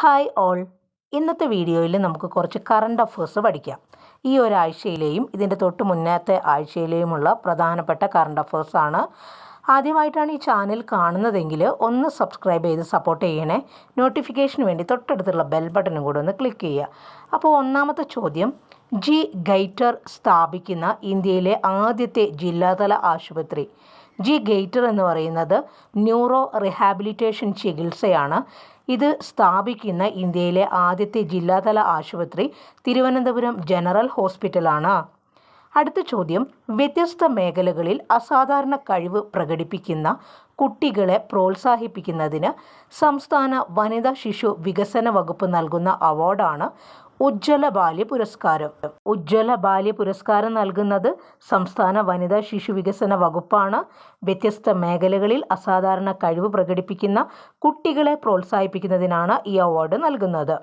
Hi all. ഇന്നത്തെ വീഡിയോയിൽ നമുക്ക് കുറച്ച് കറണ്ട് അഫേഴ്സ് പഠിക്കാം. ഈ ഒരാഴ്ചയിലെയും ഇതിന്റെ തൊട്ട് മുന്നത്തെ ആഴ്ചയിലെയുമുള്ള പ്രധാനപ്പെട്ട കറണ്ട് അഫേഴ്സാണ് ആദ്യമായിട്ടാണ് ഈ ചാനൽ കാണുന്നതെങ്കിൽ ഒന്ന് സബ്സ്ക്രൈബ് ചെയ്ത് സപ്പോർട്ട് ചെയ്യണേ. നോട്ടിഫിക്കേഷന് വേണ്ടി തൊട്ടടുത്തുള്ള ബെൽ ബട്ടണും കൂടെ ഒന്ന് ക്ലിക്ക് ചെയ്യുക. അപ്പോൾ ഒന്നാമത്തെ ചോദ്യം ജി ഗൈറ്റർ സ്ഥാപിക്കുന്ന ഇന്ത്യയിലെ ആദ്യത്തെ ജില്ലാതല ആശുപത്രി. ജി ഗെയ്റ്റർ എന്ന് പറയുന്നത് ന്യൂറോ റിഹാബിലിറ്റേഷൻ ചികിത്സയാണ്. ഇത് സ്ഥാപിക്കുന്ന ഇന്ത്യയിലെ ആദ്യത്തെ ജില്ലാതല ആശുപത്രി തിരുവനന്തപുരം ജനറൽ ഹോസ്പിറ്റലാണ്. അടുത്ത ചോദ്യം വ്യത്യസ്ത മേഖലകളിൽ അസാധാരണ കഴിവ് പ്രകടിപ്പിക്കുന്ന കുട്ടികളെ പ്രോത്സാഹിപ്പിക്കുന്നതിന് സംസ്ഥാന വനിതാ ശിശു വികസന വകുപ്പ് നൽകുന്ന അവാർഡാണ് ഉജ്ജ്വല ബാല്യ പുരസ്കാരം. ഉജ്ജ്വല ബാല്യ പുരസ്കാരം നൽകുന്നത് സംസ്ഥാന വനിതാ ശിശു വികസന വകുപ്പാണ്. വ്യത്യസ്ത മേഖലകളിൽ അസാധാരണ കഴിവ് പ്രകടിപ്പിക്കുന്ന കുട്ടികളെ പ്രോത്സാഹിപ്പിക്കുന്നതിനാണ് ഈ അവാർഡ് നൽകുന്നത്.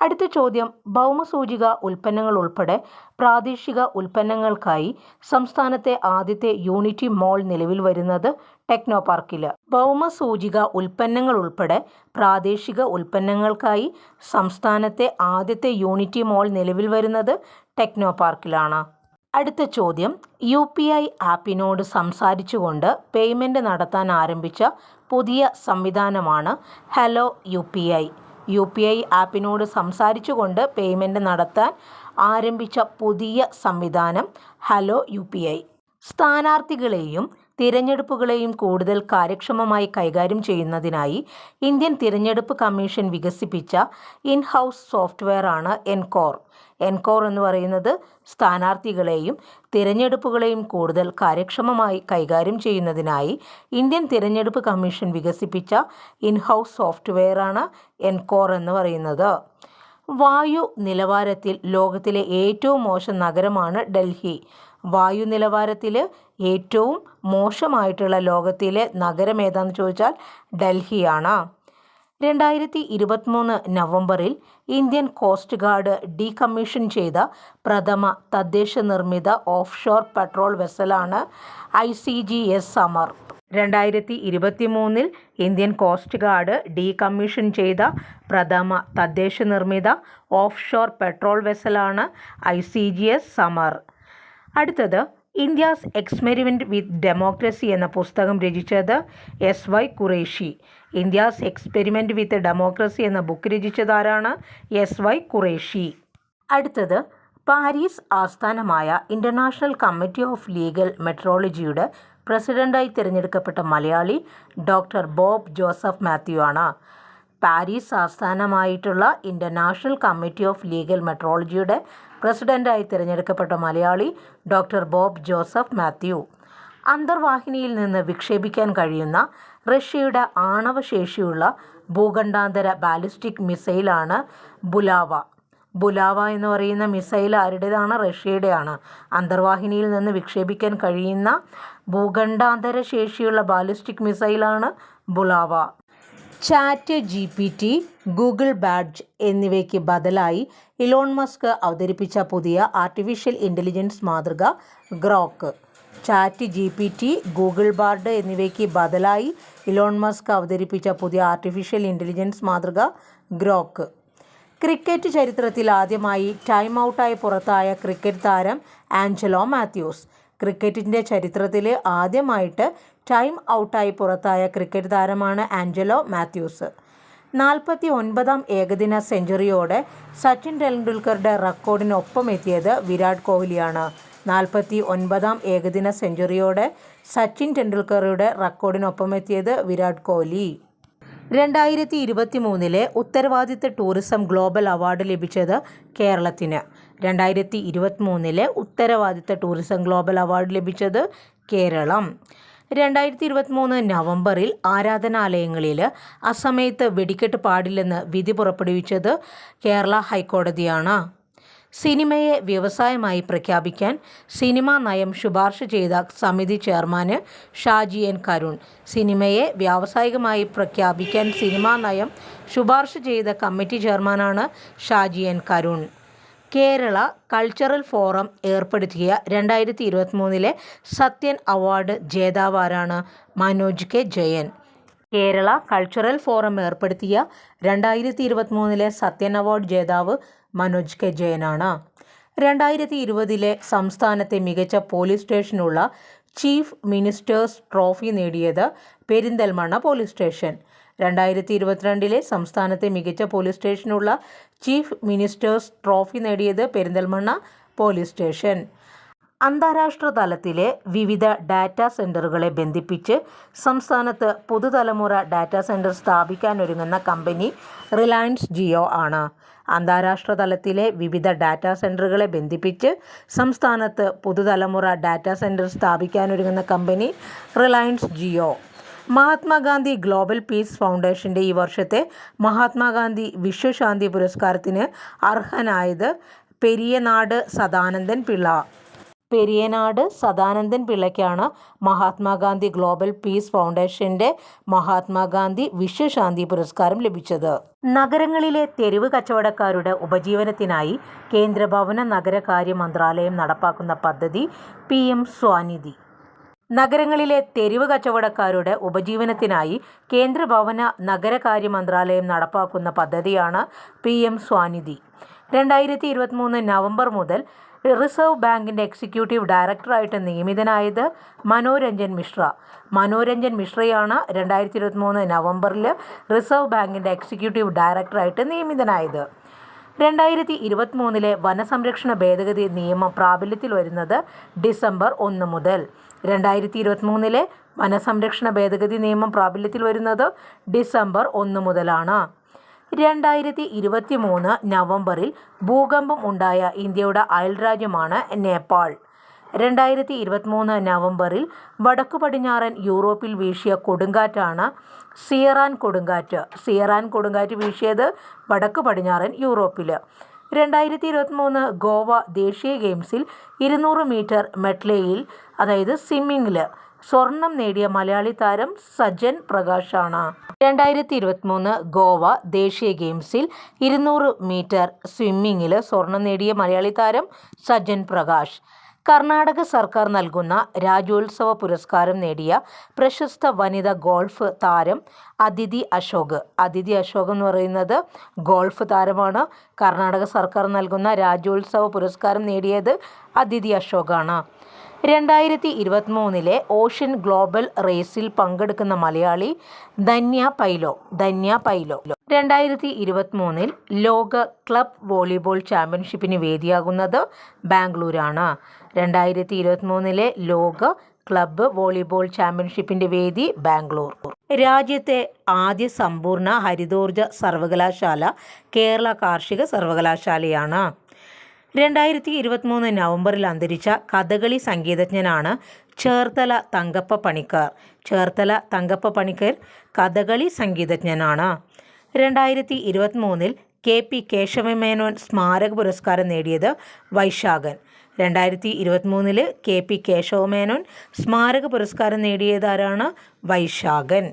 അടുത്ത ചോദ്യം ഭൗമസൂചിക ഉൽപ്പന്നങ്ങൾ ഉൾപ്പെടെ പ്രാദേശിക ഉൽപ്പന്നങ്ങൾക്കായി സംസ്ഥാനത്തെ ആദ്യത്തെ യൂണിറ്റി മോൾ നിലവിൽ വരുന്നത് ടെക്നോ പാർക്കിൽ ഭൗമസൂചിക ഉൽപ്പന്നങ്ങൾ ഉൾപ്പെടെ പ്രാദേശിക ഉൽപ്പന്നങ്ങൾക്കായി സംസ്ഥാനത്തെ ആദ്യത്തെ യൂണിറ്റി മോൾ നിലവിൽ വരുന്നത് ടെക്നോ പാർക്കിലാണ് അടുത്ത ചോദ്യം യു പി ഐ ആപ്പിനോട് സംസാരിച്ചുകൊണ്ട് പേയ്മെന്റ് നടത്താൻ ആരംഭിച്ച പുതിയ സംവിധാനമാണ് hello U P I. U P I ആപ്പിനോട് സംസാരിച്ചുകൊണ്ട് പേയ്മെന്റ് നടത്താൻ ആരംഭിച്ച പുതിയ സംവിധാനം ഹലോ യു പി ഐ. സ്ഥാനാർത്ഥികളെയും തിരഞ്ഞെടുപ്പുകളെയും കൂടുതൽ കാര്യക്ഷമമായി കൈകാര്യം ചെയ്യുന്നതിനായി ഇന്ത്യൻ തിരഞ്ഞെടുപ്പ് കമ്മീഷൻ വികസിപ്പിച്ച ഇൻ ഹൗസ് സോഫ്റ്റ്വെയറാണ് എൻകോർ. എൻകോർ എന്ന് പറയുന്നത് സ്ഥാനാർത്ഥികളെയും തിരഞ്ഞെടുപ്പുകളെയും കൂടുതൽ കാര്യക്ഷമമായി കൈകാര്യം ചെയ്യുന്നതിനായി ഇന്ത്യൻ തിരഞ്ഞെടുപ്പ് കമ്മീഷൻ വികസിപ്പിച്ച ഇൻ ഹൗസ് സോഫ്റ്റ്വെയറാണ് എൻകോർ എന്ന് പറയുന്നത്. വായു നിലവാരത്തിൽ ലോകത്തിലെ ഏറ്റവും മോശം നഗരമാണ് ഡൽഹി. വായു നിലവാരത്തിൽ ഏറ്റവും മോശമായിട്ടുള്ള ലോകത്തിലെ നഗരം ഏതാണെന്ന് ചോദിച്ചാൽ ഡൽഹിയാണ്. രണ്ടായിരത്തി ഇരുപത്തിമൂന്ന് നവംബറിൽ ഇന്ത്യൻ കോസ്റ്റ് ഗാർഡ് ഡീകമ്മീഷൻ ചെയ്ത പ്രഥമ തദ്ദേശ നിർമ്മിത of shore petrol വെസലാണ് I C G S Samar രണ്ടായിരത്തി ഇരുപത്തി മൂന്നിൽ ഇന്ത്യൻ കോസ്റ്റ് ഗാർഡ് ഡീകമ്മീഷൻ ചെയ്ത പ്രഥമ തദ്ദേശ നിർമ്മിത of shore petrol വെസലാണ് I C G S Samar അടുത്തത് ഇന്ത്യാസ് എക്സ്പെരിമെന്റ് വിത്ത് ഡെമോക്രസി എന്ന പുസ്തകം രചിച്ചത് S Y Quraishi. India's experiment with democracy എന്ന ബുക്ക് രചിച്ചതാരാണ് എസ് വൈ ഖുറേഷി. അടുത്തത് പാരീസ് ആസ്ഥാനമായ ഇന്റർനാഷണൽ കമ്മിറ്റി ഓഫ് ലീഗൽ മെട്രോളജിയുടെ പ്രസിഡന്റായി തിരഞ്ഞെടുക്കപ്പെട്ട Malayali doctor Bob Joseph Mathew ആണ്. പാരീസ് ആസ്ഥാനമായിട്ടുള്ള ഇന്റർനാഷണൽ കമ്മിറ്റി ഓഫ് ലീഗൽ മെട്രോളജിയുടെ പ്രസിഡന്റായി തിരഞ്ഞെടുക്കപ്പെട്ട Malayali doctor Bob Joseph Mathew. അന്തർവാഹിനിയിൽ നിന്ന് വിക്ഷേപിക്കാൻ കഴിയുന്ന റഷ്യയുടെ ആണവശേഷിയുള്ള ഭൂഖണ്ഡാന്തര ബാലിസ്റ്റിക് മിസൈലാണ് ബുലാവ. ബുലാവ എന്ന് പറയുന്ന മിസൈൽ ആരുടേതാണ്? റഷ്യയുടെയാണ്. അന്തർവാഹിനിയിൽ നിന്ന് വിക്ഷേപിക്കാൻ കഴിയുന്ന ഭൂഖണ്ഡാന്തര ശേഷിയുള്ള ballistic മിസൈലാണ് Bulava. Chat G P T Google badge എന്നിവയ്ക്ക് ബദലായി ഇലോൺ മസ്ക് അവതരിപ്പിച്ച പുതിയ ആർട്ടിഫിഷ്യൽ ഇന്റലിജൻസ് മാതൃക Grok. Chat G P T Google Bard എന്നിവയ്ക്ക് ബദലായി ഇലോൺ മസ്ക് അവതരിപ്പിച്ച പുതിയ ആർട്ടിഫിഷ്യൽ ഇന്റലിജൻസ് മാതൃക ഗ്രോക്ക്. ക്രിക്കറ്റ് ചരിത്രത്തിൽ ആദ്യമായി ടൈം ഔട്ടായി പുറത്തായ ക്രിക്കറ്റ് താരം ആഞ്ചലോ മാത്യൂസ്. ക്രിക്കറ്റിന്റെ ചരിത്രത്തിൽ ആദ്യമായിട്ട് ടൈം ഔട്ടായി പുറത്തായ ക്രിക്കറ്റ് താരമാണ് ആഞ്ചലോ മാത്യൂസ്. നാൽപ്പത്തി ഒൻപതാം ഏകദിന സെഞ്ചുറിയോടെ സച്ചിൻ ടെണ്ടുൽക്കറുടെ റെക്കോർഡിനൊപ്പം എത്തിയത് വിരാട് കോഹ്ലിയാണ്. നാൽപ്പത്തി ഒൻപതാം ഏകദിന സെഞ്ചുറിയോടെ സച്ചിൻ ടെണ്ടുൽക്കറുടെ റെക്കോർഡിനൊപ്പം എത്തിയത് വിരാട് കോഹ്ലി. രണ്ടായിരത്തി ഇരുപത്തി മൂന്നിലെ ഉത്തരവാദിത്ത ടൂറിസം ഗ്ലോബൽ അവാർഡ് ലഭിച്ചത് കേരളത്തിന്. രണ്ടായിരത്തി ഇരുപത്തി മൂന്നിലെ ഉത്തരവാദിത്ത ടൂറിസം ഗ്ലോബൽ അവാർഡ് ലഭിച്ചത് കേരളം. രണ്ടായിരത്തി ഇരുപത്തി മൂന്ന് നവംബറിൽ ആരാധനാലയങ്ങളിൽ അസമയത്ത് വെടിക്കെട്ട് പാടില്ലെന്ന് വിധി പുറപ്പെടുവിച്ചത് കേരള ഹൈക്കോടതിയാണ്. സിനിമയെ വ്യവസായമായി പ്രഖ്യാപിക്കാൻ സിനിമാ നയം ശുപാർശ ചെയ്ത സമിതി ചെയർമാന് ഷാജി എൻ കരുൺ സിനിമയെ വ്യാവസായികമായി പ്രഖ്യാപിക്കാൻ സിനിമാ നയം ശുപാർശ ചെയ്ത കമ്മിറ്റി ചെയർമാനാണ് Shaji N Karun. Kerala cultural forum ഏർപ്പെടുത്തിയ രണ്ടായിരത്തി ഇരുപത്തി മൂന്നിലെ Sathyan award ജേതാവാരാണ് Manoj K Jayan. Kerala cultural forum ഏർപ്പെടുത്തിയ രണ്ടായിരത്തി ഇരുപത്തിമൂന്നിലെ സത്യൻ അവാർഡ് ജേതാവ് മനോജ് കെ ജയനാണ്. രണ്ടായിരത്തി ഇരുപതിലെ സംസ്ഥാനത്തെ മികച്ച പോലീസ് സ്റ്റേഷനുള്ള ചീഫ് മിനിസ്റ്റേഴ്സ് ട്രോഫി നേടിയത് പെരിന്തൽമണ്ണ പോലീസ് സ്റ്റേഷൻ. രണ്ടായിരത്തി ഇരുപത്തിരണ്ടിലെ സംസ്ഥാനത്തെ മികച്ച പോലീസ് സ്റ്റേഷനുള്ള ചീഫ് മിനിസ്റ്റേഴ്സ് ട്രോഫി നേടിയത് പെരിന്തൽമണ്ണ പോലീസ് സ്റ്റേഷൻ അന്താരാഷ്ട്ര തലത്തിലെ വിവിധ ഡാറ്റാ സെന്ററുകളെ ബന്ധിപ്പിച്ച് സംസ്ഥാനത്ത് പുതുതലമുറ ഡാറ്റാ സെന്റർ സ്ഥാപിക്കാനൊരുങ്ങുന്ന കമ്പനി റിലയൻസ് ജിയോ ആണ്. അന്താരാഷ്ട്ര തലത്തിലെ വിവിധ ഡാറ്റാ സെന്ററുകളെ ബന്ധിപ്പിച്ച് സംസ്ഥാനത്ത് പുതുതലമുറ data centre സ്ഥാപിക്കാനൊരുങ്ങുന്ന company Reliance Jio Mahatma Gandhi global peace ഫൗണ്ടേഷന്റെ ഈ വർഷത്തെ മഹാത്മാഗാന്ധി വിശ്വശാന്തി പുരസ്കാരത്തിന് അർഹനായത് പെരിയനാട് സദാനന്ദൻ പിള്ള. പെരിയനാട് സദാനന്ദൻ പിള്ളയ്ക്കാണ് മഹാത്മാഗാന്ധി ഗ്ലോബൽ പീസ് ഫൗണ്ടേഷന്റെ മഹാത്മാഗാന്ധി വിശ്വശാന്തി പുരസ്കാരം ലഭിച്ചത്. നഗരങ്ങളിലെ തെരുവ് കച്ചവടക്കാരുടെ ഉപജീവനത്തിനായി കേന്ദ്ര ഭവന നഗരകാര്യ മന്ത്രാലയം നടപ്പാക്കുന്ന പദ്ധതി പി എം സ്വാനിധി. നഗരങ്ങളിലെ തെരുവ് കച്ചവടക്കാരുടെ ഉപജീവനത്തിനായി കേന്ദ്ര ഭവന നഗരകാര്യ മന്ത്രാലയം നടപ്പാക്കുന്ന പദ്ധതിയാണ് പി എം സ്വാനിധി. രണ്ടായിരത്തി ഇരുപത്തിമൂന്ന് നവംബർ മുതൽ റിസർവ് ബാങ്കിന്റെ എക്സിക്യൂട്ടീവ് ഡയറക്ടറായിട്ട് നിയമിതനായത് മനോരഞ്ജൻ മിശ്ര. മനോരഞ്ജൻ മിശ്രയാണ് രണ്ടായിരത്തി ഇരുപത്തിമൂന്ന് നവംബറിൽ റിസർവ് ബാങ്കിന്റെ എക്സിക്യൂട്ടീവ് ഡയറക്ടറായിട്ട് നിയമിതനായത്. രണ്ടായിരത്തി ഇരുപത്തിമൂന്നിലെ വനസംരക്ഷണ ഭേദഗതി നിയമം പ്രാബല്യത്തിൽ വരുന്നത് ഡിസംബർ ഒന്ന് മുതൽ. രണ്ടായിരത്തി ഇരുപത്തിമൂന്നിലെ വനസംരക്ഷണ ഭേദഗതി നിയമം പ്രാബല്യത്തിൽ വരുന്നത് ഡിസംബർ ഒന്ന് മുതലാണ്. രണ്ടായിരത്തി ഇരുപത്തി മൂന്ന് നവംബറിൽ ഭൂകമ്പം ഉണ്ടായ ഇന്ത്യയുടെ അയൽരാജ്യമാണ് നേപ്പാൾ. രണ്ടായിരത്തി ഇരുപത്തിമൂന്ന് നവംബറിൽ വടക്കു പടിഞ്ഞാറൻ യൂറോപ്പിൽ വീശിയ കൊടുങ്കാറ്റാണ് സിയറാൻ കൊടുങ്കാറ്റ്. സിയറാൻ കൊടുങ്കാറ്റ് വീശിയത് വടക്കു പടിഞ്ഞാറൻ യൂറോപ്പിൽ രണ്ടായിരത്തി ഇരുപത്തിമൂന്ന് ഗോവ ദേശീയ ഗെയിംസിൽ ഇരുന്നൂറ് മീറ്റർ മെഡ്ലേയിൽ അതായത് സ്വിമ്മിങ്ങിൽ സ്വർണം നേടിയ മലയാളി താരം സജൻ പ്രകാശാണ്. രണ്ടായിരത്തി ഇരുപത്തിമൂന്ന് ഗോവ ദേശീയ ഗെയിംസിൽ ഇരുന്നൂറ് മീറ്റർ സ്വിമ്മിങ്ങിൽ സ്വർണം നേടിയ മലയാളി താരം സജൻ പ്രകാശ്. കർണാടക സർക്കാർ നൽകുന്ന രാജ്യോത്സവ പുരസ്കാരം നേടിയ പ്രശസ്ത വനിത ഗോൾഫ് താരം അതിഥി അശോക്. അതിഥി അശോക് എന്ന് പറയുന്നത് ഗോൾഫ് താരമാണ്. കർണാടക സർക്കാർ നൽകുന്ന രാജ്യോത്സവ പുരസ്കാരം നേടിയത് അതിഥി അശോകാണ്. രണ്ടായിരത്തി ഇരുപത്തിമൂന്നിലെ ഓഷ്യൻ ഗ്ലോബൽ റേസിൽ പങ്കെടുക്കുന്ന മലയാളി ധന്യ പൈലോ ധന്യ പൈലോ. രണ്ടായിരത്തി ഇരുപത്തിമൂന്നിൽ ലോക ക്ലബ് വോളിബോൾ ചാമ്പ്യൻഷിപ്പിന് വേദിയാകുന്നത് ബാംഗ്ലൂരാണ്. രണ്ടായിരത്തി ഇരുപത്തിമൂന്നിലെ ലോക ക്ലബ്ബ് വോളിബോൾ ചാമ്പ്യൻഷിപ്പിന്റെ വേദി ബാംഗ്ലൂർ. രാജ്യത്തെ ആദ്യ സമ്പൂർണ ഹരിതോർജ സർവകലാശാല കേരള കാർഷിക സർവകലാശാലയാണ്. രണ്ടായിരത്തി ഇരുപത്തിമൂന്ന് നവംബറിൽ അന്തരിച്ച കഥകളി സംഗീതജ്ഞനാണ് ചേർത്തല തങ്കപ്പ പണിക്കർ. ചേർത്തല തങ്കപ്പ പണിക്കർ കഥകളി സംഗീതജ്ഞനാണ്. രണ്ടായിരത്തി ഇരുപത്തിമൂന്നിൽ കെ പി കേശവമേനോൻ സ്മാരക പുരസ്കാരം നേടിയത് വൈശാഖൻ. രണ്ടായിരത്തി ഇരുപത്തിമൂന്നിൽ കെ പി കേശവമേനോൻ സ്മാരക പുരസ്കാരം നേടിയതാരാണ് വൈശാഖൻ.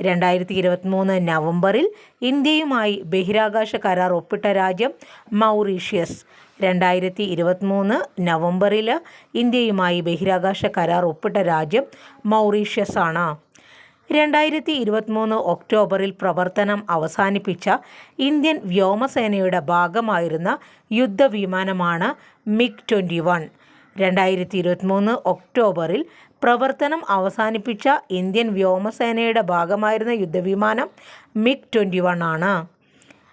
രണ്ടായിരത്തി ഇരുപത്തിമൂന്ന് നവംബറിൽ ഇന്ത്യയുമായി ബഹിരാകാശ കരാർ ഒപ്പിട്ട രാജ്യം മൗറീഷ്യസ്. രണ്ടായിരത്തി ഇരുപത്തിമൂന്ന് നവംബറിൽ ഇന്ത്യയുമായി ബഹിരാകാശ കരാർ ഒപ്പിട്ട രാജ്യം മൗറീഷ്യസ് ആണ്. രണ്ടായിരത്തി ഇരുപത്തിമൂന്ന് ഒക്ടോബറിൽ പ്രവർത്തനം അവസാനിപ്പിച്ച ഇന്ത്യൻ വ്യോമസേനയുടെ ഭാഗമായിരുന്ന യുദ്ധവിമാനമാണ് മിഗ് ട്വന്റി വൺ. രണ്ടായിരത്തി ഇരുപത്തിമൂന്ന് ഒക്ടോബറിൽ പ്രവർത്തനം അവസാനിപ്പിച്ച ഇന്ത്യൻ വ്യോമസേനയുടെ ഭാഗമായിരുന്ന യുദ്ധവിമാനം മിഗ് ട്വന്റി വൺ ആണ്.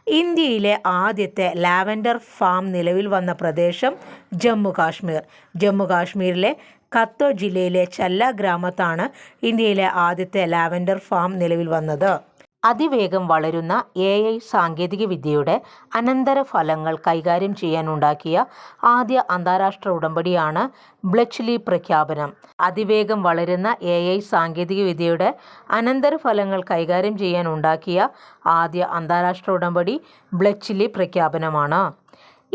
ഇന്ത്യയിലെ ആദ്യത്തെ ലാവൻഡർ ഫാം നിലവിൽ വന്ന പ്രദേശം ജമ്മു കാശ്മീർ ജമ്മു കാശ്മീരിലെ കത്തോ ജില്ലയിലെ ചല്ല ഗ്രാമത്താണ് ഇന്ത്യയിലെ ആദ്യത്തെ ലാവൻഡർ ഫാം നിലവിൽ വന്നത്. അതിവേഗം വളരുന്ന എ ഐ സാങ്കേതികവിദ്യയുടെ അനന്തരഫലങ്ങൾ കൈകാര്യം ചെയ്യാനുണ്ടാക്കിയ ആദ്യ അന്താരാഷ്ട്ര ഉടമ്പടിയാണ് ബ്ലച്ച്ലി പ്രഖ്യാപനം. അതിവേഗം വളരുന്ന എ ഐ സാങ്കേതികവിദ്യയുടെ അനന്തരഫലങ്ങൾ കൈകാര്യം ചെയ്യാനുണ്ടാക്കിയ ആദ്യ അന്താരാഷ്ട്ര ഉടമ്പടി ബ്ലച്ച്ലി പ്രഖ്യാപനമാണ്.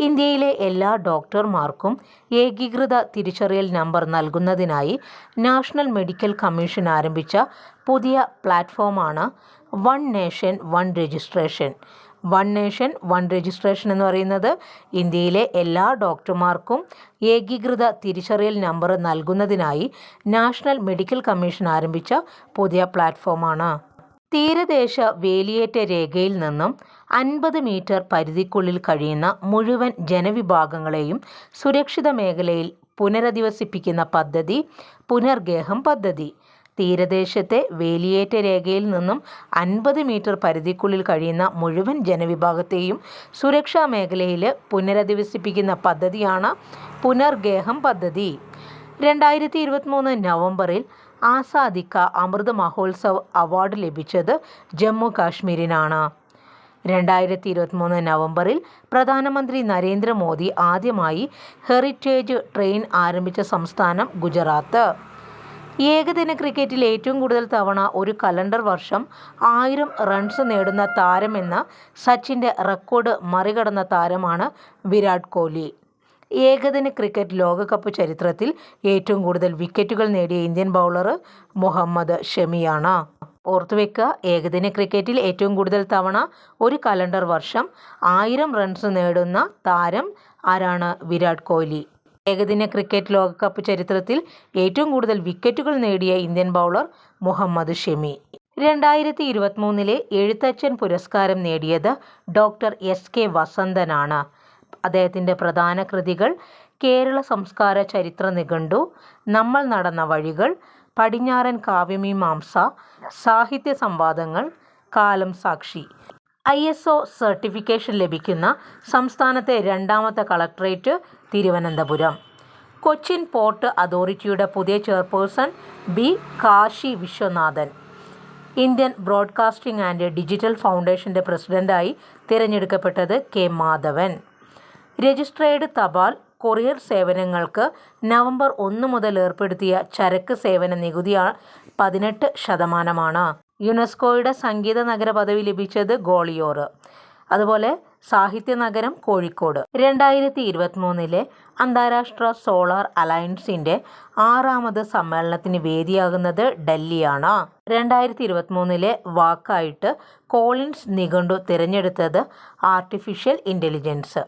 ഇന്ത്യയിലെ എല്ലാ ഡോക്ടർമാർക്കും ഏകീകൃത തിരിച്ചറിയൽ നമ്പർ നൽകുന്നതിനായി നാഷണൽ മെഡിക്കൽ കമ്മീഷൻ ആരംഭിച്ച പുതിയ പ്ലാറ്റ്ഫോമാണ് one nation one registration. One nation one registration എന്ന് പറയുന്നത് ഇന്ത്യയിലെ എല്ലാ ഡോക്ടർമാർക്കും ഏകീകൃത തിരിച്ചറിയൽ നമ്പർ നൽകുന്നതിനായി നാഷണൽ മെഡിക്കൽ കമ്മീഷൻ ആരംഭിച്ച പുതിയ പ്ലാറ്റ്ഫോമാണ്. തീരദേശ വേലിയേറ്റ രേഖയിൽ നിന്നും അൻപത് മീറ്റർ പരിധിക്കുള്ളിൽ കഴിയുന്ന മുഴുവൻ ജനവിഭാഗങ്ങളെയും സുരക്ഷിത മേഖലയിൽ പുനരധിവസിപ്പിക്കുന്ന പദ്ധതി പുനർഗേഹം പദ്ധതി. തീരദേശത്തെ വേലിയേറ്റ രേഖയിൽ നിന്നും അൻപത് മീറ്റർ പരിധിക്കുള്ളിൽ കഴിയുന്ന മുഴുവൻ ജനവിഭാഗത്തെയും സുരക്ഷാ മേഖലയിൽ പുനരധിവസിപ്പിക്കുന്ന പദ്ധതിയാണ് പുനർഗേഹം പദ്ധതി. രണ്ടായിരത്തി ഇരുപത്തിമൂന്ന് നവംബറിൽ ആസാദിക്ക അമൃത് മഹോത്സവ് അവാർഡ് ലഭിച്ചത് ജമ്മു കാശ്മീരിനാണ് രണ്ടായിരത്തി ഇരുപത്തിമൂന്ന് നവംബറിൽ പ്രധാനമന്ത്രി നരേന്ദ്രമോദി ആദ്യമായി ഹെറിറ്റേജ് ട്രെയിൻ ആരംഭിച്ച സംസ്ഥാനം ഗുജറാത്ത്. ഏകദിന ക്രിക്കറ്റിൽ ഏറ്റവും കൂടുതൽ തവണ ഒരു കലണ്ടർ വർഷം ആയിരം റൺസ് നേടുന്ന താരമെന്ന സച്ചിന്റെ റെക്കോർഡ് മറികടന്ന താരമാണ് വിരാട് കോഹ്ലി. ഏകദിന ക്രിക്കറ്റ് ലോകകപ്പ് ചരിത്രത്തിൽ ഏറ്റവും കൂടുതൽ വിക്കറ്റുകൾ നേടിയ ഇന്ത്യൻ ബൗളർ മുഹമ്മദ് ഷമിയാണ്. ഓർത്തുവെക്കുക ഏകദിന ക്രിക്കറ്റിൽ ഏറ്റവും കൂടുതൽ തവണ ഒരു കലണ്ടർ വർഷം ആയിരം റൺസ് നേടുന്ന താരം ആരാണ് വിരാട് കോഹ്ലി? ഏകദിന ക്രിക്കറ്റ് ലോകകപ്പ് ചരിത്രത്തിൽ ഏറ്റവും കൂടുതൽ വിക്കറ്റുകൾ നേടിയ ഇന്ത്യൻ ബൗളർ മുഹമ്മദ് ഷമി. രണ്ടായിരത്തി ഇരുപത്തിമൂന്നിലെ എഴുത്തച്ഛൻ പുരസ്കാരം നേടിയത് ഡോക്ടർ എസ് കെ വസന്തനാണ്. അദ്ദേഹത്തിന്റെ പ്രധാന കൃതികൾ കേരള സംസ്കാര ചരിത്ര നിഘണ്ടു നമ്മൾ നടന്ന വഴികൾ പടിഞ്ഞാറൻ കാവ്യമീമാംസ സാഹിത്യ സംവാദങ്ങൾ കാലം സാക്ഷി. ഐ എസ് ഒ സർട്ടിഫിക്കേഷൻ ലഭിക്കുന്ന സംസ്ഥാനത്തെ രണ്ടാമത്തെ കളക്ടറേറ്റ് തിരുവനന്തപുരം. കൊച്ചിൻ പോർട്ട് അതോറിറ്റിയുടെ പുതിയ chairperson B Kashi Viswanathan. Indian broadcasting and digital ഫൗണ്ടേഷന്റെ പ്രസിഡന്റായി തിരഞ്ഞെടുക്കപ്പെട്ടത് കെ മാധവൻ. രജിസ്ട്രേഡ് തപാൽ കൊറിയർ സേവനങ്ങൾക്ക് നവംബർ ഒന്ന് മുതൽ ഏർപ്പെടുത്തിയ ചരക്ക് സേവന നികുതി പതിനെട്ട് ശതമാനമാണ്. യുനെസ്കോയുടെ സംഗീത നഗര പദവി ലഭിച്ചത് ഗോളിയോർ അതുപോലെ സാഹിത്യ നഗരം കോഴിക്കോട്. രണ്ടായിരത്തി ഇരുപത്തിമൂന്നിലെ അന്താരാഷ്ട്ര സോളാർ അലയൻസിന്റെ ആറാമത് സമ്മേളനത്തിന് വേദിയാകുന്നത് ഡൽഹിയാണ്. രണ്ടായിരത്തി ഇരുപത്തിമൂന്നിലെ വാക്കായിട്ട് കോളിൻസ് നിഘണ്ടു തിരഞ്ഞെടുത്തത് ആർട്ടിഫിഷ്യൽ ഇന്റലിജൻസ്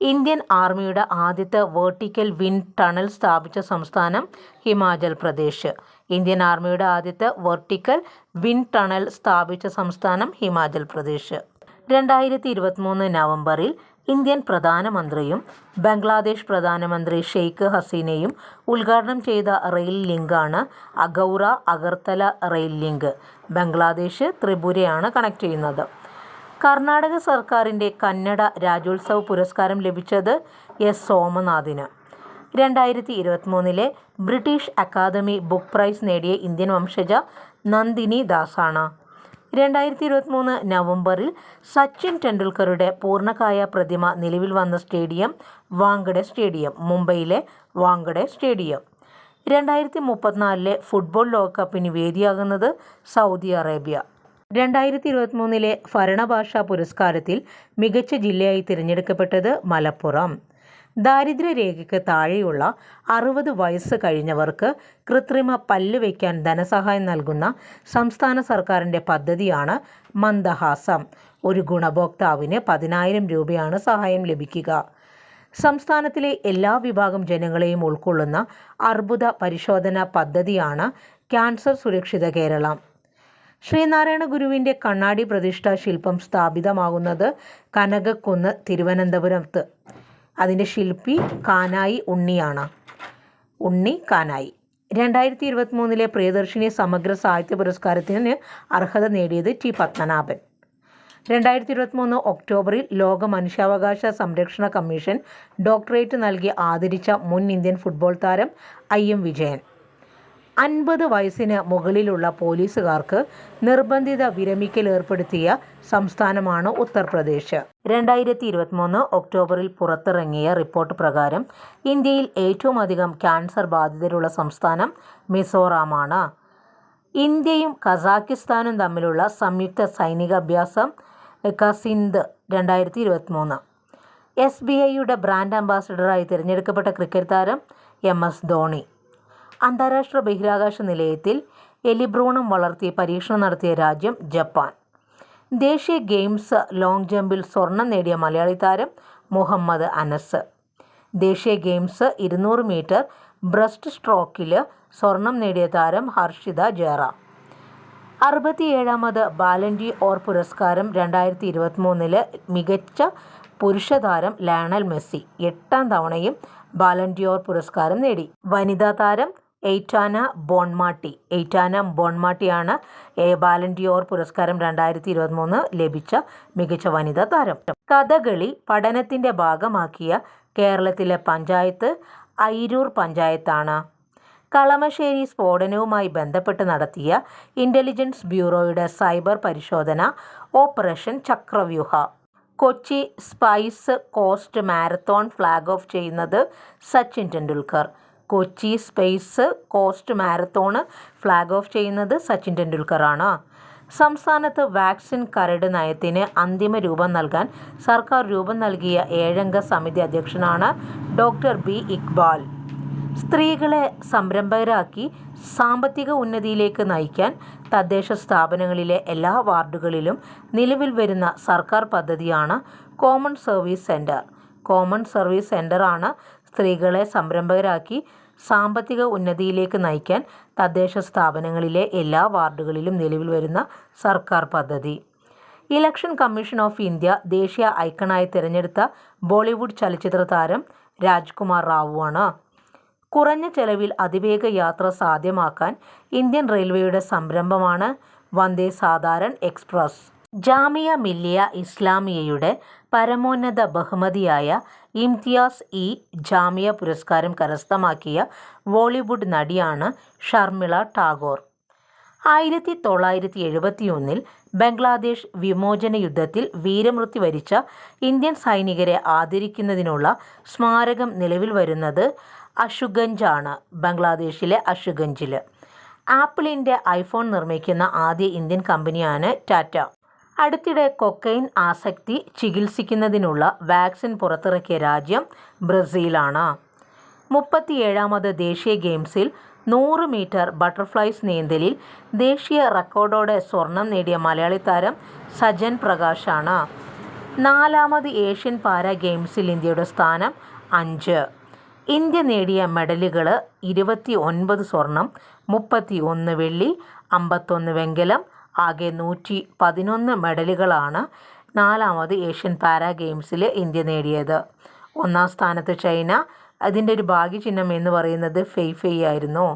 ഇന്ത്യൻ ആർമിയുടെ ആദ്യത്തെ വേർട്ടിക്കൽ വിൻഡ് ടണൽ സ്ഥാപിച്ച സംസ്ഥാനം ഹിമാചൽ പ്രദേശ്. ഇന്ത്യൻ ആർമിയുടെ ആദ്യത്തെ വെർട്ടിക്കൽ വിൻഡ് ടണൽ സ്ഥാപിച്ച സംസ്ഥാനം ഹിമാചൽ പ്രദേശ്. രണ്ടായിരത്തി ഇരുപത്തിമൂന്ന് നവംബറിൽ ഇന്ത്യൻ പ്രധാനമന്ത്രിയും ബംഗ്ലാദേശ് പ്രധാനമന്ത്രി ഷെയ്ഖ് ഹസീനയും ഉദ്ഘാടനം ചെയ്ത റെയിൽ ലിങ്കാണ് അഗൗറ അഗർത്തല റെയിൽ ലിങ്ക്. ബംഗ്ലാദേശ് ത്രിപുരയാണ് കണക്ട് ചെയ്യുന്നത്. കർണാടക സർക്കാരിന്റെ കന്നഡ രാജ്യോത്സവ് പുരസ്കാരം ലഭിച്ചത് എസ് സോമനാഥിന്. രണ്ടായിരത്തി ഇരുപത്തിമൂന്നിലെ ബ്രിട്ടീഷ് അക്കാദമി ബുക്ക് പ്രൈസ് നേടിയ ഇന്ത്യൻ വംശജ നന്ദിനി ദാസാണ്. രണ്ടായിരത്തി ഇരുപത്തിമൂന്ന് നവംബറിൽ സച്ചിൻ ടെണ്ടുൽക്കറുടെ പൂർണകായ പ്രതിമ നിലവിൽ വന്ന സ്റ്റേഡിയം വാങ്കഡെ സ്റ്റേഡിയം മുംബൈയിലെ വാങ്കഡെ സ്റ്റേഡിയം. രണ്ടായിരത്തി മുപ്പത്തിനാലിലെ ഫുട്ബോൾ ലോകകപ്പിന് വേദിയാകുന്നത് സൗദി അറേബ്യ. രണ്ടായിരത്തി ഇരുപത്തിമൂന്നിലെ ഭരണഭാഷാ പുരസ്കാരത്തിൽ മികച്ച ജില്ലയായി തിരഞ്ഞെടുക്കപ്പെട്ടത് മലപ്പുറം. ദാരിദ്ര്യരേഖയ്ക്ക് താഴെയുള്ള അറുപത് വയസ്സ് കഴിഞ്ഞവർക്ക് കൃത്രിമ പല്ല് വയ്ക്കാൻ ധനസഹായം നൽകുന്ന സംസ്ഥാന സർക്കാരിന്റെ പദ്ധതിയാണ് മന്ദഹാസം. ഒരു ഗുണഭോക്താവിന് പതിനായിരം രൂപയാണ് സഹായം ലഭിക്കുക. സംസ്ഥാനത്തിലെ എല്ലാ വിഭാഗം ജനങ്ങളെയും ഉൾക്കൊള്ളുന്ന അർബുദ പരിശോധന പദ്ധതിയാണ് ക്യാൻസർ സുരക്ഷിത കേരളം. ശ്രീനാരായണ ഗുരുവിന്റെ കണ്ണാടി പ്രതിഷ്ഠാ ശില്പം സ്ഥാപിതമാകുന്നത് കനകക്കുന്ന് തിരുവനന്തപുരത്ത്. അതിന്റെ ശില്പി കാനായി ഉണ്ണിയാണ്. ഉണ്ണി കാനായി. രണ്ടായിരത്തി ഇരുപത്തി മൂന്നിലെ പ്രിയദർശിനി സമഗ്ര സാഹിത്യ പുരസ്കാരത്തിന് അർഹത നേടിയത് ടി പത്മനാഭൻ. രണ്ടായിരത്തി ഇരുപത്തി മൂന്ന് ഒക്ടോബറിൽ ലോക മനുഷ്യാവകാശ സംരക്ഷണ കമ്മീഷൻ ഡോക്ടറേറ്റ് നൽകി ആദരിച്ച മുൻ ഇന്ത്യൻ ഫുട്ബോൾ താരം ഐ എം വിജയൻ. അൻപത് വയസ്സിന് മുകളിലുള്ള പോലീസുകാർക്ക് നിർബന്ധിത വിരമിക്കൽ ഏർപ്പെടുത്തിയ സംസ്ഥാനമാണ് ഉത്തർപ്രദേശ്. രണ്ടായിരത്തി ഇരുപത്തിമൂന്ന് ഒക്ടോബറിൽ പുറത്തിറങ്ങിയ റിപ്പോർട്ട് പ്രകാരം ഇന്ത്യയിൽ ഏറ്റവും അധികം ക്യാൻസർ ബാധിതരുള്ള സംസ്ഥാനം മിസോറാമാണ്. ഇന്ത്യയും കസാക്കിസ്ഥാനും തമ്മിലുള്ള സംയുക്ത സൈനികാഭ്യാസം കസിന്ദ് രണ്ടായിരത്തി ഇരുപത്തിമൂന്ന്. എസ് ബി ഐയുടെ ബ്രാൻഡ് അംബാസിഡറായി തിരഞ്ഞെടുക്കപ്പെട്ട ക്രിക്കറ്റ് താരം എം എസ് ധോണി. അന്താരാഷ്ട്ര ബഹിരാകാശ നിലയത്തിൽ എലിഭ്രൂണം വളർത്തി പരീക്ഷണം നടത്തിയ രാജ്യം ജപ്പാൻ. ദേശീയ ഗെയിംസ് ലോങ് ജമ്പിൽ സ്വർണം നേടിയ മലയാളി താരം മുഹമ്മദ് അനസ്. ദേശീയ ഗെയിംസ് ഇരുന്നൂറ് മീറ്റർ ബ്രസ്റ്റ് സ്ട്രോക്കിൽ സ്വർണം നേടിയ താരം ഹർഷിത ജയറാം അറുപത്തിയേഴാമത് ബാലൻഡി ഓർ പുരസ്കാരം രണ്ടായിരത്തി ഇരുപത്തിമൂന്നിൽ മികച്ച പുരുഷതാരം ലയണൽ മെസ്സി എട്ടാം തവണയും ബാലൻഡിയോർ പുരസ്കാരം നേടി. വനിതാ താരം എയ്റ്റാന ബോൺമാട്ടി. എയ്റ്റാന ബോൺമാട്ടിയാണ് എ ബാലൻഡിയോർ പുരസ്കാരം രണ്ടായിരത്തി ഇരുപത്തിമൂന്ന് ലഭിച്ച മികച്ച വനിതാ താരം. കഥകളി പഠനത്തിന്റെ ഭാഗമാക്കിയ കേരളത്തിലെ പഞ്ചായത്ത് ഐരൂർ പഞ്ചായത്താണ്. കളമശ്ശേരി സ്ഫോടനവുമായി ബന്ധപ്പെട്ട് നടത്തിയ ഇന്റലിജൻസ് ബ്യൂറോയുടെ സൈബർ പരിശോധന operation Chakravyuha. Kochi spice coast marathon flag off ചെയ്യുന്നത് Sachin Tendulkar. Kochi space coast marathon flag off ചെയ്യുന്നത് സച്ചിൻ ടെണ്ടുൽക്കറാണ്. സംസ്ഥാനത്ത് വാക്സിൻ കരട് നയത്തിന് അന്തിമ രൂപം നൽകാൻ സർക്കാർ രൂപം നൽകിയ ഏഴംഗ സമിതി അധ്യക്ഷനാണ് ഡോക്ടർ ബി ഇക്ബാൽ. സ്ത്രീകളെ സംരംഭകരാക്കി സാമ്പത്തിക ഉന്നതിയിലേക്ക് നയിക്കാൻ തദ്ദേശ സ്ഥാപനങ്ങളിലെ എല്ലാ വാർഡുകളിലും നിലവിൽ വരുന്ന സർക്കാർ പദ്ധതിയാണ് common service centre common service സെന്ററാണ് സ്ത്രീകളെ സംരംഭകരാക്കി സാമ്പത്തിക ഉന്നതിയിലേക്ക് നയിക്കാൻ തദ്ദേശ സ്ഥാപനങ്ങളിലെ എല്ലാ വാർഡുകളിലും നിലവിൽ വരുന്ന സർക്കാർ പദ്ധതി. ഇലക്ഷൻ കമ്മീഷൻ ഓഫ് ഇന്ത്യ ദേശീയ ഐക്കണായി തിരഞ്ഞെടുത്ത ബോളിവുഡ് ചലച്ചിത്ര താരം രാജ്കുമാർ റാവുവാണ്. കുറഞ്ഞ ചെലവിൽ അതിവേഗ യാത്ര സാധ്യമാക്കാൻ ഇന്ത്യൻ റെയിൽവേയുടെ സംരംഭമാണ് വന്ദേ സാധാരൺ എക്സ്പ്രസ്. ജാമിയ മില്ലിയ ഇസ്ലാമിയയുടെ പരമോന്നത ബഹുമതിയായ ഇംതിയാസ് ഇ. ജാമിയ പുരസ്കാരം കരസ്ഥമാക്കിയ ബോളിവുഡ് നടിയാണ് ഷർമിള ടാഗോർ. ആയിരത്തി തൊള്ളായിരത്തി എഴുപത്തിയൊന്നിൽ ബംഗ്ലാദേശ് വിമോചന യുദ്ധത്തിൽ വീരമൃത്യു വരിച്ച ഇന്ത്യൻ സൈനികരെ ആദരിക്കുന്നതിനുള്ള സ്മാരകം നിലവിൽ വരുന്നത് അഷുഗഞ്ചാണ് ബംഗ്ലാദേശിലെ അഷുഗഞ്ചിൽ ആപ്പിളിന്റെ ഐഫോൺ നിർമ്മിക്കുന്ന ആദ്യ ഇന്ത്യൻ കമ്പനിയാണ് ടാറ്റ. അടുത്തിടെ കൊക്കൈൻ ആസക്തി ചികിത്സിക്കുന്നതിനുള്ള വാക്സിൻ പുറത്തിറക്കിയ രാജ്യം ബ്രസീലാണ്. മുപ്പത്തിയേഴാമത് ദേശീയ ഗെയിംസിൽ നൂറ് മീറ്റർ ബട്ടർഫ്ലൈസ് നീന്തലിൽ ദേശീയ റെക്കോർഡോടെ സ്വർണം നേടിയ മലയാളി താരം സജൻ പ്രകാശാണ്. നാലാമത് ഏഷ്യൻ പാര ഗെയിംസിൽ ഇന്ത്യയുടെ സ്ഥാനം അഞ്ച്. ഇന്ത്യ നേടിയ മെഡലുകൾ ഇരുപത്തി ഒൻപത് സ്വർണം മുപ്പത്തി ഒന്ന് വെള്ളി അമ്പത്തൊന്ന് വെങ്കലം ആകെ നൂറ്റി പതിനൊന്ന് മെഡലുകളാണ് നാലാമത് ഏഷ്യൻ പാരാ ഗെയിംസിൽ ഇന്ത്യ നേടിയത്. ഒന്നാം സ്ഥാനത്ത് ചൈന. അതിന്റെ ഒരു ഭാഗ്യചിഹ്നം എന്ന് പറയുന്നത് ഫെയ് ഫെയ് ആയിരുന്നു.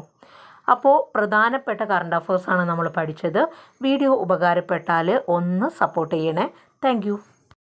അപ്പോൾ പ്രധാനപ്പെട്ട കറണ്ട് അഫേഴ്സാണ് നമ്മൾ പഠിച്ചത്. വീഡിയോ ഉപകാരപ്പെട്ടാൽ ഒന്ന് സപ്പോർട്ട് ചെയ്യണേ. താങ്ക്